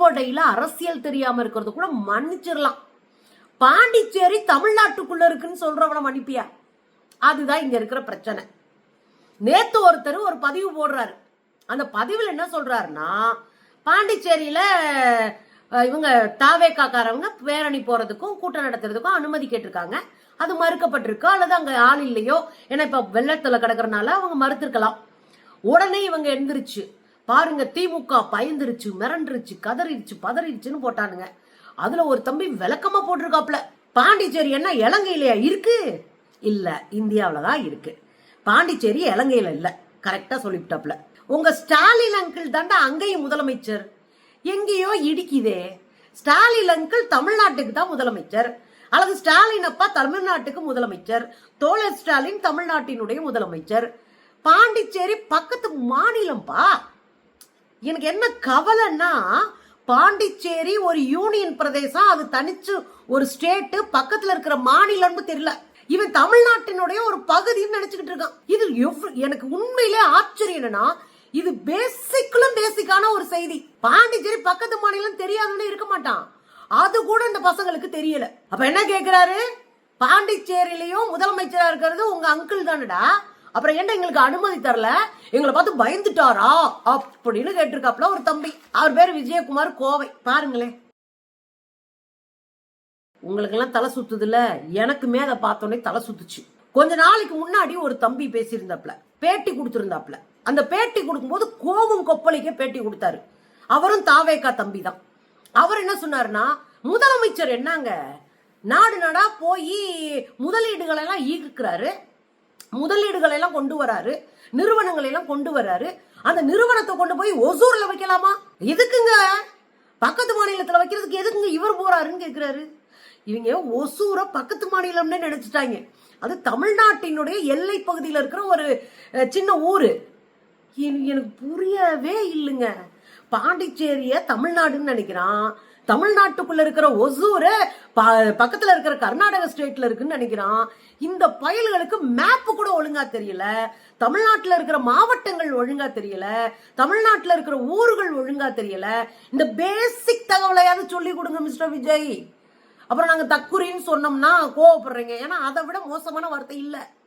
அடிப்படையில அரசியல் தெரியாம இருக்கிறது கூட மன்னிச்சிடலாம். பாண்டிச்சேரி தமிழ்நாட்டுக்குள்ள இருக்குன்னு சொல்றவன மன்னிப்பியா? அதுதான் இங்க இருக்கிற பிரச்சனை. நேத்து ஒருத்தர் ஒரு பதிவு போடுறாரு. அந்த பதிவில் என்ன சொல்றாருன்னா பாண்டிச்சேரியில இவங்க தாவேக்காக்காரவங்க பேரணி போறதுக்கும் கூட்டம் நடத்துறதுக்கும் அனுமதி கேட்டிருக்காங்க. அது மறுக்கப்பட்டிருக்கோ? அல்லது அங்க ஆள் இல்லையோ? ஏன்னா இப்ப வெள்ளத்துல கிடக்கறனால அவங்க மறுத்திருக்கலாம். உடனே இவங்க எந்திரிச்சு பாருங்க திமுக பயந்துருச்சு மிரண்டுருச்சு கதறிடுச்சு பதறிடுச்சுன்னு போட்டானுங்க. அதுல ஒரு தம்பி விளக்கமா போட்டிருக்காப்ல பாண்டிச்சேரி என்ன இலங்கையிலயா இருக்கு? இல்ல இந்தியாவில தான் இருக்கு. பாண்டிச்சேரி இலங்கையில இல்ல கரெக்டா சொல்லிவிட்டாப்ல உங்க ஸ்டாலின் அங்கிள் தாண்டா அங்கேயும் முதலமைச்சர். எங்கேயோ இடிக்குதே. ஸ்டாலின் அங்கிள் தமிழ்நாட்டுக்கு தான் முதலமைச்சர். அல்லது ஸ்டாலின் அப்பா தமிழ்நாட்டுக்கு முதலமைச்சர். தோழர் ஸ்டாலின் தமிழ்நாட்டினுடைய முதலமைச்சர். பாண்டிச்சேரி பக்கத்து மாநிலம்பா? எனக்கு என்ன கவலைன்னா பாண்டிச்சேரி ஒரு யூனியன் பிரதேசம் அது தனிச்சு ஒரு ஸ்டேட்டு பக்கத்துல இருக்கிற மாநிலம்னு தெரியல. இவன் தமிழ்நாட்டினுடைய ஒரு பகுதின்னு நினைச்சுக்கிட்டு இருக்கான். இது எனக்கு உண்மையிலே ஆச்சரியம் என்னன்னா இது பேசிக்லும் பேசிக்கான ஒரு செய்தி. பாண்டிச்சேரி பக்கத்து மாநிலம் தெரியாதுன்னு இருக்க மாட்டான். அது கூட இந்த பசங்களுக்கு தெரியல. அப்ப என்ன கேக்குறாரு? பாண்டிச்சேரியிலயும் முதலமைச்சரா இருக்கிறது உங்க அங்கிள் தானடா. அப்புறம் என்ன எங்களுக்கு அனுமதி தரல? எங்களை பார்த்து பயந்துட்டாரா? அப்படின்னு கேட்டிருக்காப்ல ஒரு தம்பி. அவர் பேர் விஜயகுமார் கோவை. பாருங்களேன் உங்களுக்கெல்லாம் தலை சுத்துதுல? எனக்குமே அதை பார்த்தோன்னே தலை சுத்துச்சு. கொஞ்ச நாளைக்கு முன்னாடி ஒரு தம்பி பேசியிருந்தாப்ல பேட்டி கொடுத்திருந்தாப்ல அந்த பேட்டி கொடுக்கும்போது கோவும் கொப்பளிக்க பேட்டி கொடுத்தாரு. அவரும் தாவேக்கா தம்பி தான் அவர் என்ன சொன்னாருன்னா முதலமைச்சர் என்னங்க? நாடு நாடா போய் முதலீடுகளெல்லாம் ஈர்க்கிறாரு. முதலீடுகளை எல்லாம் கொண்டு வராரு நிறுவனங்களை எல்லாம் கொண்டு வராரு. அந்த நிறுவனத்தை கொண்டு போய் ஒசூர்ல வைக்கலாமா? எதுக்குங்க? பக்கத்து மாநிலத்துல வைக்கிறதுக்கு எதுக்குங்க இவர் போறாருன்னு கேக்குறாரு. இவங்க ஒசூரை பக்கத்து மாநிலம்னே நினைச்சிட்டாங்க. அது தமிழ்நாட்டினுடைய எல்லை பகுதியில் இருக்கிற ஒரு சின்ன ஊரு. எனக்கு புரியவே இல்லைங்க. பாண்டிச்சேரிய தமிழ்நாடுன்னு நினைக்கிறான். தமிழ்நாட்டுக்குள்ள இருக்கிற ஒசூரு ப- பக்கத்துல இருக்கிற கர்நாடக ஸ்டேட்ல இருக்குன்னு நினைக்கிறான். இந்த பயல்களுக்கு மேப் கூட ஒழுங்கா தெரியல. தமிழ்நாட்டுல இருக்கிற மாவட்டங்கள் ஒழுங்கா தெரியல. தமிழ்நாட்டுல இருக்கிற ஊர்கள் ஒழுங்கா தெரியல. இந்த பேசிக் தகவலையாவது சொல்லி கொடுங்க மிஸ்டர் விஜய். அப்புறம் நாங்க தக்குரின்னு சொன்னோம்னா கோவப்படுறீங்க. ஏன்னா அதை விட மோசமான வார்த்தை இல்லை.